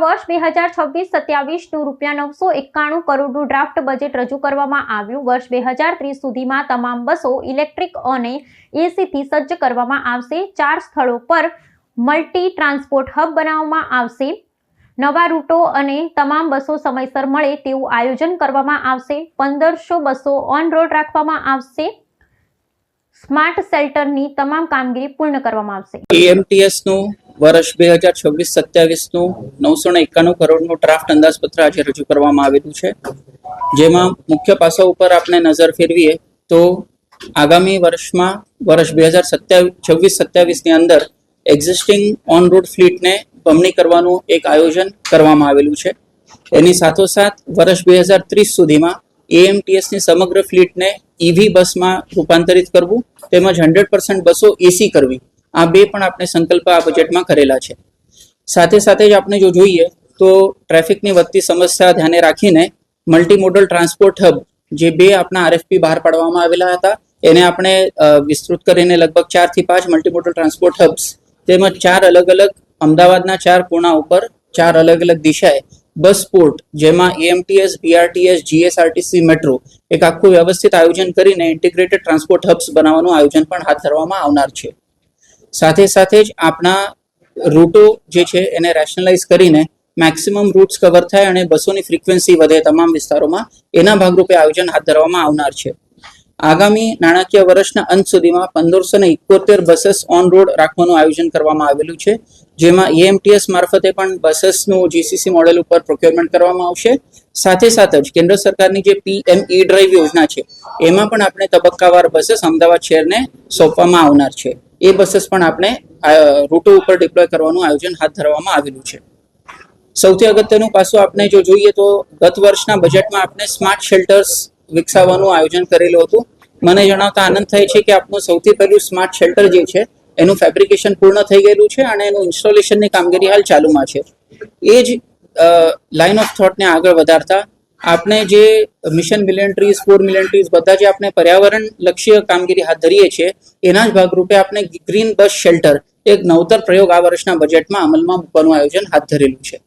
વર્ષ બે હજાર છવ્વીસ સત્યાવીસનું રૂપિયા નવસો એકાણું કરોડનું ડ્રાફ્ટ બજેટ રજૂ કરવામાં આવ્યું. વર્ષ બે હજાર ત્રીસ સુધીમાં તમામ બસો ઇલેક્ટ્રિક અને એસીથી સજ્જ કરવામાં આવશે. ચાર સ્થળો પર મલ્ટી ટ્રાન્સપોર્ટ હબ બનાવવામાં આવશે. નવા રૂટો અને તમામ બસો સમયસર મળે તેવું આયોજન કરવામાં આવશે. પંદરસો બસો ઓન રોડ રાખવામાં આવશે. સ્માર્ટ શેલ્ટરની તમામ કામગીરી પૂર્ણ કરવામાં આવશે. એએમટીએસનું વર્ષ બે હજાર છવ્વીસ સત્યાવીસનું નવસો ને એકાણું કરોડનું ડ્રાફ્ટ અંદાજપત્ર આજે રજૂ કરવામાં આવેલું છે. જેમાં મુખ્ય પાસા ઉપર આપણે નજર ફેરવીએ તો આગામી વર્ષમાં, વર્ષ બે હજાર સત્યાવીસ છવ્વીસ સત્યાવીસની અંદર એક્ઝિસ્ટિંગ ઓન રોડ ફ્લીટને બમણી કરવાનું એક આયોજન કરવામાં આવેલું છે. એની સાથોસાથ વર્ષ બે હજાર ત્રીસ સુધીમાં એએમટીએસની સમગ્ર ફ્લીટને ઈવી બસમાં રૂપાંતરિત કરવું તેમજ હંડ્રેડ પર્સન્ટ બસો એસી કરવી. આ બે પણ આપણે સંકલ્પ આ બજેટમાં કરેલા છે. સાથે સાથે જ આપણે જો જોઈએ તો ટ્રાફિકની વધતી સમસ્યા ધ્યાને રાખીને મલ્ટીમોડલ ટ્રાન્સપોર્ટ હબ જે બે આપણા આરએફપી બહાર પાડવામાં આવેલા હતા, એને આપણે વિસ્તૃત કરીને લગભગ ચારથી પાંચ પાંચ મલ્ટીમોડલ ટ્રાન્સપોર્ટ હબ્સ તેમજ ચાર અલગ અલગ અમદાવાદના ચાર કોણા ઉપર ચાર અલગ અલગ દિશાએ બસ પોર્ટ જેમાં એએમટીએસ બીઆરટીએસ જીએસઆરટીસી મેટ્રો એક આખું વ્યવસ્થિત આયોજન કરીને ઇન્ટિગ્રેટેડ ટ્રાન્સપોર્ટ હબ્સ બનાવવાનું આયોજન પણ હાથ ધરવામાં આવનાર છે. સાથે સાથે જ આપણા રૂટો જે છે એને રેશનલાઇઝ કરીને મેક્સિમમ રૂટ્સ કવર થાય અને બસોની ફ્રિકવન્સી વધે તમામ વિસ્તારોમાં, એના ભાગરૂપે આયોજન હાથ ધરવામાં આવનાર છે. આગામી નાણાકીય વર્ષના અંત સુધીમાં પંદરસો ને ઇકોતેર બસેસ ઓન રોડ રાખવાનું આયોજન કરવામાં આવેલું છે. જેમાં એએમટીએસ મારફતે પણ બસેસનું જીસીસી મોડેલ ઉપર પ્રોક્યોરમેન્ટ કરવામાં આવશે. સાથે સાથે જ કેન્દ્ર સરકારની જે પીએમ ઈ ડ્રાઈવ યોજના છે, એમાં પણ આપણે તબક્કાવાર બસેસ અમદાવાદ શહેરને સોંપવામાં આવનાર છે. એ બસેસ પણ આપણે રૂટો ઉપર ડિપ્લોય કરવાનું આયોજન હાથ ધરવામાં આવેલું છે. સૌથી અગત્યનું પાસું આપણે જો જોઈએ તો ગત વર્ષના બજેટમાં આપણે સ્માર્ટ શેલ્ટર્સ વિકસાવવાનું આયોજન કરેલું હતું. મને જણાવતા આનંદ થાય છે કે આપણું સૌથી પહેલું સ્માર્ટ શેલ્ટર જે છે, એનું ફેબ્રિકેશન પૂર્ણ થઈ ગયેલું છે અને એનું ઇન્સ્ટોલેશનની કામગીરી હાલ ચાલુમાં છે. એ જ લાઇન ઓફ થોટને આગળ વધારતા આપણે જે mission million trees for million trees બધા જે આપણે પર્યાવરણ લક્ષ્ય કામગીરી હાથ ધરીએ છીએ, એના જ ભાગરૂપે આપણે ગ્રીન બસ શેલ્ટર એક નવતર પ્રયોગ આ વર્ષના બજેટમાં અમલમાં મૂકવાનું આયોજન હાથ ધરેલું છે.